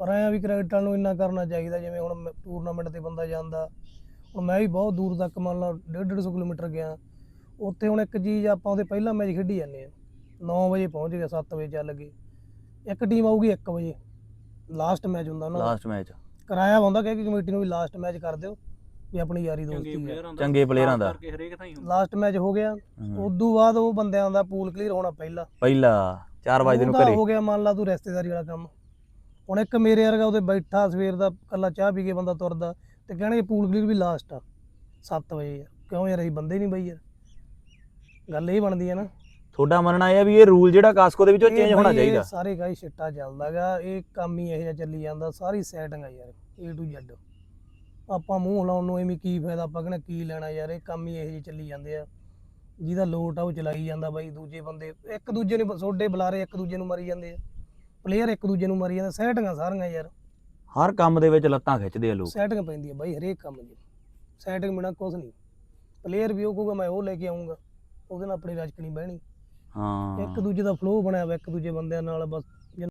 ਪਰ ਐਂ ਵੀ ਕ੍ਰਿਕਟਰਾਂ ਨੂੰ ਇੰਨਾ ਕਰਨਾ ਚਾਹੀਦਾ ਜਿਵੇਂ ਹੁਣ ਟੂਰਨਾਮੈਂਟ ਤੇ ਬੰਦਾ ਜਾਂਦਾ। ਹੁਣ ਮੈਂ ਵੀ ਬਹੁਤ ਦੂਰ ਤੱਕ ਮੰਨ ਲਾ 150 ਕਿਲੋਮੀਟਰ ਗਿਆ। ਉੱਥੇ ਹੁਣ ਇੱਕ ਚੀਜ਼ ਆਪਾਂ ਉਹਦੇ ਪਹਿਲਾ ਮੈਚ ਖੇਡੀ ਜਾਂਦੇ ਆ। 9 ਵਜੇ ਪਹੁੰਚ ਗਏ 7 ਵਜੇ ਚੱਲ ਗਏ। ਇੱਕ ਟੀਮ ਆਊਗੀ 1 ਵਜੇ। ਲਾਸਟ ਮੈਚ ਹੁੰਦਾ ਉਹਨਾਂ ਦਾ ਲਾਸਟ ਮੈਚ ਕਰਾਇਆ ਹੁੰਦਾ ਕਿ ਕਮੇਟੀ ਨੂੰ ਵੀ ਲਾਸਟ ਮੈਚ ਕਰ ਦਿਓ ਵੀ ਆਪਣੀ ਯਾਰੀ ਦੋਸਤੀ ਹੈ ਚੰਗੇ ਪਲੇਅਰਾਂ ਦਾ ਲਾਸਟ ਮੈਚ ਹੋ ਗਿਆ। ਉਦੋਂ ਬਾਅਦ ਉਹ ਬੰਦਿਆਂ ਦਾ ਪੂਲ ਕਲੀਅਰ ਹੋਣਾ ਪਹਿਲਾ। ਪਹਿਲਾ 4 ਵਜੇ ਨੂੰ ਘਰੇ। ਹੋ ਗਿਆ ਮੰਨ ਲਾ ਤੂੰ ਰਿਸ਼ਤੇਦਾਰੀ ਵਾਲਾ ਕੰਮ। ਹੁਣ ਇੱਕ ਮੇਰੇ ਵਰਗਾ ਉਹਦੇ ਬੈਠਾ ਸਵੇਰ ਦਾ ਕੱਲਾ ਚਾਹ ਪੀ ਕੇ ਬੰਦਾ ਤੁਰਦਾ ਤੇ ਕਹਿਣਗੇ ਪੂਲ ਕਲੀਅਰ ਵੀ ਲਾਸਟ ਆ। 7 ਵਜੇ ਯਾਰ ਕਿਉਂ ਯਾਰ ਅਸੀਂ ਬੰਦੇ ਨਹੀਂ ਬਈ ਯਾਰ। ਗੱਲ ਇਹ ਬਣਦੀ ਹੈ ਨਾ। ਤੁਹਾਡਾ ਮੰਨਣਾ ਇਹ ਆ ਵੀ ਇਹ ਰੂਲ ਜਿਹੜਾ ਕਾਸਕੋ ਦੇ ਵਿੱਚ ਚੇਂਜ ਹੋਣਾ ਚਾਹੀਦਾ। ਸਾਰੇ ਗਾਈ ਛਿੱਟਾ ਚੱਲਦਾਗਾ। ਇਹ ਕੰਮ ਹੀ ਇਹੋ ਜਿਹਾ ਚੱਲੀ ਜਾਂਦਾ। ਸਾਰੀ ਸੈਟਿੰਗ ਆ ਯਾਰ। A to Z ਆਪਾਂ ਮੂੰਹ ਲਾਉਣ ਨੂੰ ਐਵੇਂ ਕੀ ਫਾਇਦਾ? ਆਪਾਂ ਕਹਿੰਦੇ ਕੀ ਲੈਣਾ ਯਾਰ? ਇਹ ਕੰਮ ਹੀ ਇਹੋ ਜਿਹੇ ਚੱਲੀ ਜਾਂਦੇ ਆ। ਜਿਹਦਾ ਲੋਟ ਆ ਉਹ ਚਲਾਈ ਜਾਂਦਾ ਬਾਈ। ਦੂਜੇ ਬੰਦੇ ਇੱਕ ਦੂਜੇ ਨੂੰ ਸੋਡੇ ਬੁਲਾਰੇ ਇੱਕ ਦੂਜੇ ਨੂੰ ਮਾਰੀ ਜਾਂਦੇ ਆ। ਪਲੇਅਰ ਇੱਕ ਦੂਜੇ ਨੂੰ ਮਾਰੀ ਜਾਂਦੇ ਸੈਟਿੰਗਾਂ ਸਾਰੀਆਂ ਯਾਰ। ਹਰ ਕੰਮ ਦੇ ਵਿੱਚ ਲੱਤਾਂ ਖਿੱਚਦੇ ਆ ਲੋਕ। ਸੈਟਿੰਗ ਪੈਂਦੀ ਆ ਬਾਈ ਹਰੇਕ ਕੰਮ 'ਚ ਸੈਟਿੰਗ ਬਿਨਾ ਕੁਝ ਨਹੀਂ। ਪਲੇਅਰ ਵੀ ਉਹ ਕਹੂਗਾ ਮੈਂ ਉਹ ਲੈ ਕੇ ਆਉਂਗਾ ਉਹਦੇ ਨਾਲ ਆਪਣੀ ਰਜਕਣੀ ਬਹਿਣੀ। ਹਾਂ। ਇੱਕ ਦੂਜੇ ਦਾ ਫਲੋ ਬਣਿਆ ਵਾ ਇੱਕ ਦੂਜੇ ਬੰਦਿਆਂ ਨਾਲ ਬਸ।